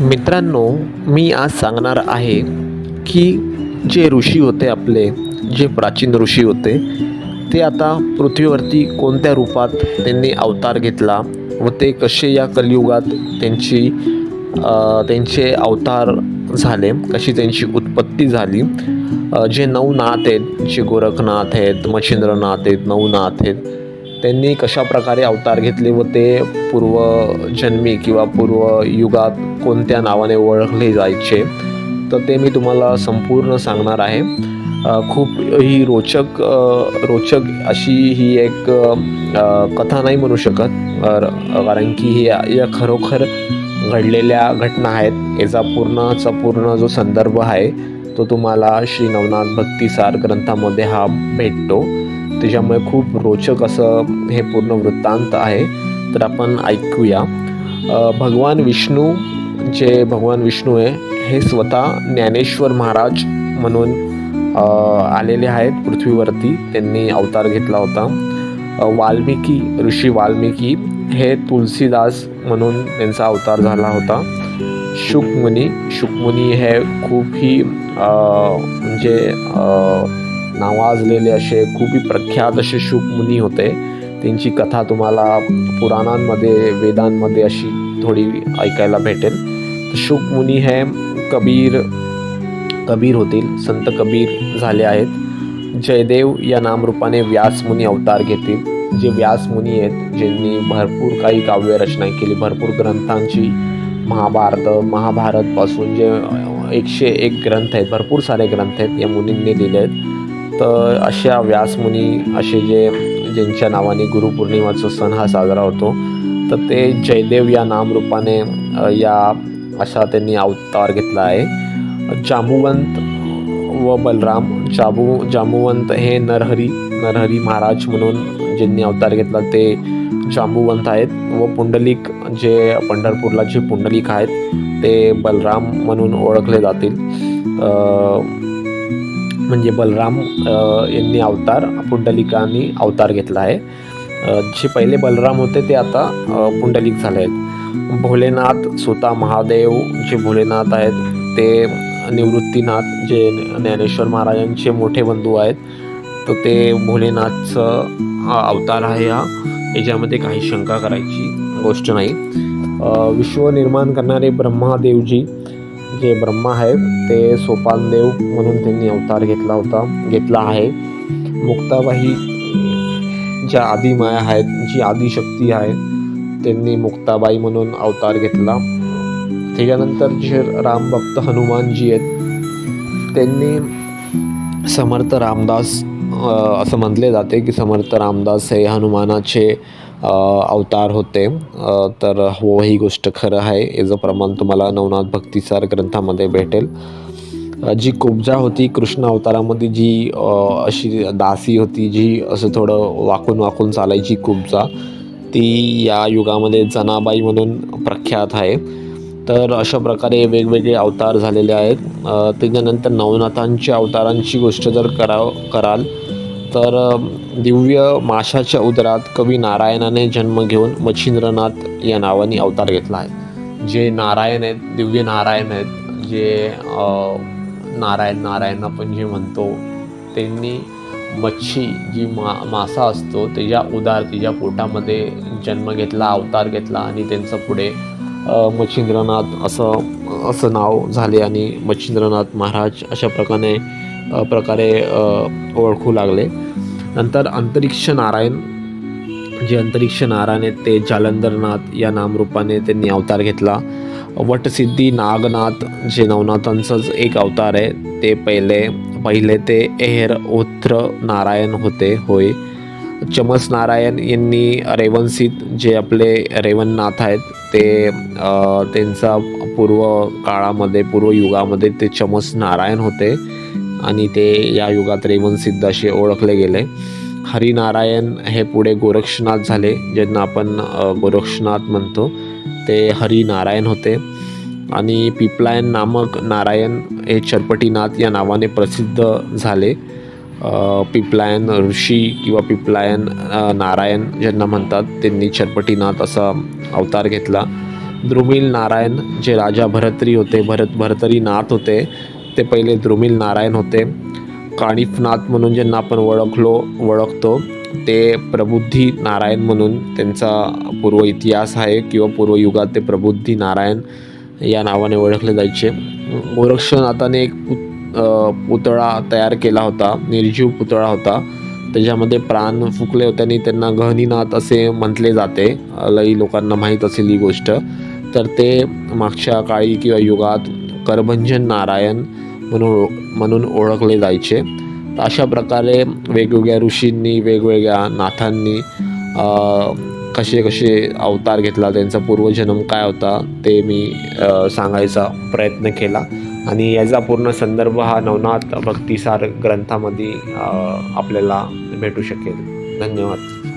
मित्रांनो मी आज सांगणार आहे की जे ऋषी होते आपले जे प्राचीन ऋषी होते ते आता पृथ्वीवरती कोणत्या रूपात त्यांनी अवतार घेतला व ते कसे या कलियुगात त्यांची त्यांचे अवतार झाले कशी त्यांची उत्पत्ती झाली. जे नऊ नाथ आहेत जे गोरखनाथ आहेत मच्छिंद्रनाथ आहेत नवनाथ आहेत त्यांनी कशा प्रकारे अवतार घेतले व ते पूर्वजन्मी किंवा पूर्व युगात कोणत्या नावाने ओळखले जायचे? तर ते मी तुम्हाला संपूर्ण सांगणार आहे. खूप ही रोचक रोचक अशी ही एक कथा नाही म्हणू शकत. कारण की ही या खरोखर घडलेल्या घटना आहेत. याचा पूर्णचा पूर्ण जो संदर्भ आहे तो तुम्हाला श्री नवनाथ भक्तिसार ग्रंथामध्ये हा भेटतो. त्याच्यामुळे खूप रोचक असं हे पूर्ण वृत्तांत आहे. तर आपण ऐकूया. भगवान विष्णू जे भगवान विष्णू आहे हे स्वतः ज्ञानेश्वर महाराज म्हणून आलेले आहेत पृथ्वीवरती. त्यांनी अवतार घेतला होता. वाल्मिकी ऋषी वाल्मिकी हे तुलसीदास म्हणून त्यांचा अवतार झाला होता. शुकमुनी शुकमुनी हे खूपही म्हणजे नावाजलेले असे खूपही प्रख्यात असे शुभमुनी होते. त्यांची कथा तुम्हाला पुराणांमध्ये वेदांमध्ये अशी थोडी ऐकायला भेटेल. तर शुकमुनी हे कबीर कबीर होतील संत कबीर झाले आहेत. जयदेव या नामरूपाने व्यासमुनी अवतार घेतील. जे व्यासमुनी आहेत ज्यांनी भरपूर काही काव्य रचना केली भरपूर ग्रंथांची महाभारत महाभारतपासून जे एकशे एक ग्रंथ आहेत भरपूर सारे ग्रंथ आहेत या मुनींनी लिहिले आहेत. तर अशा व्यासमुनी असे जे ज्यांच्या नावाने गुरुपौर्णिमाचा सण हा साजरा होतो तर ते जयदेव या नामरूपाने या अशा त्यांनी अवतार घेतला आहे. जांबुवंत व बलराम जाबू जांबुवंत हे नरहरी नरहरी महाराज म्हणून ज्यांनी अवतार घेतला ते जांबुवंत आहेत. व पुंडलिक जे पंढरपूरला जे पुंडलिक आहेत ते बलराम म्हणून ओळखले जातील. म्हणजे बलराम यांनी अवतार पुंडलिकांनी अवतार घेतला आहे. जे पहिले बलराम होते ते आता पुंडलिक झाले आहेत. भोलेनाथ सुता महादेव जे भोलेनाथ आहेत ते निवृत्तीनाथ जे ज्ञानेश्वर महाराजांचे मोठे बंधू आहेत तर ते भोलेनाथचं हा अवतार आहे हा. याच्यामध्ये काही शंका करायची गोष्ट नाही. विश्व निर्माण करणारे ब्रह्मादेवजी जे ब्रह्मा आहेत ते सोपानदेव म्हणून त्यांनी अवतार घेतला होता घेतला आहे. मुक्ताबाई ज्या आदिमाया आहेत जी आदिशक्ती आहे त्यांनी मुक्ताबाई म्हणून अवतार घेतला. त्याच्यानंतर जे रामभक्त हनुमानजी आहेत त्यांनी समर्थ रामदास असं म्हटले जाते की समर्थ रामदास हे हनुमानाचे अवतार होते. तर हो ही गोष्ट खरं आहे. याचं प्रमाण तुम्हाला नवनाथ भक्तिसार ग्रंथामध्ये भेटेल. जी कुब्जा होती कृष्ण अवतारामध्ये जी अशी दासी होती जी असं थोडं वाकून वाकून चालायची कुब्जा ती या युगामध्ये जनाबाई म्हणून प्रख्यात आहे. तर अशा प्रकारे वेगवेगळे अवतार झालेले आहेत. त्याच्यानंतर नवनाथांच्या अवतारांची गोष्ट जर कराव कराल तर दिव्य माशाच्या उदरात कवी नारायणाने जन्म घेऊन मच्छिंद्रनाथ या नावाने अवतार घेतला आहे. जे नारायण आहेत दिव्य नारायण आहेत जे नारायण नारायण आपण जे म्हणतो त्यांनी मच्छी जी मा मासा असतो त्याच्या उदार तिच्या पोटामध्ये जन्म घेतला अवतार घेतला आणि त्यांचं पुढे मच्छिंद्रनाथ असं असं नाव झाले आणि मच्छिंद्रनाथ महाराज अशा प्रकारे प्रकारे ओळखू लागले. नंतर अंतरिक्ष नारायण जे अंतरिक्ष नारायण आहेत ते जालंधरनाथ या नामरूपाने त्यांनी अवतार घेतला. वटसिद्धी नागनाथ जे नवनाथांचंच एक अवतार आहे ते पहिले पहिले ते एहर ओत्र नारायण होते होय. चमस नारायण यांनी रेवनसिद्ध जे आपले रेवणनाथ आहेत ते त्यांचा पूर्व काळामध्ये पूर्वयुगामध्ये ते चमस नारायण होते. आणि ते या युगात रेवनसिद्ध असे ओळखले गेले. हरिनारायण हे पुढे गोरक्षनाथ झाले ज्यांना आपण गोरक्षनाथ म्हणतो. ते हरिनारायण होते. आणि पिपलायन नामक नारायण हे चरपटीनाथ या नावाने प्रसिद्ध झाले. पिपलायन ऋषी किंवा पिपलायन नारायण ज्यांना म्हणतात त्यांनी चरपटीनाथ असा अवतार घेतला. द्रुमिल नारायण जे राजा भरतरी होते भरत भरतरी नाथ होते ते पहिले द्रुमिल नारायण होते. काणिफनाथ म्हणून ज्यांना आपण ओळखलो ओळखतो ते प्रबुद्धी नारायण म्हणून त्यांचा पूर्व इतिहास आहे किंवा पूर्वयुगात ते प्रबुद्धी नारायण या नावाने ओळखले जायचे. गोरक्षनाथाने एक पुत पुतळा तयार केला होता निर्जीव पुतळा होता. त्याच्यामध्ये प्राण फुकले होते आणि त्यांना गहनीनाथ असे म्हटले जाते. लई लोकांना माहीत असेल ही गोष्ट. तर ते मागच्या काळी किंवा युगात करभंजन नारायण म्हणून म्हणून ओळखले जायचे. तर अशा प्रकारे वेगवेगळ्या ऋषींनी वेगवेगळ्या नाथांनी कसे कसे अवतार घेतला त्यांचा पूर्वजन्म काय होता ते मी सांगायचा प्रयत्न केला. आणि याचा पूर्ण संदर्भ हा नवनाथ भक्तिसार ग्रंथामध्ये आपल्याला भेटू शकेल. धन्यवाद.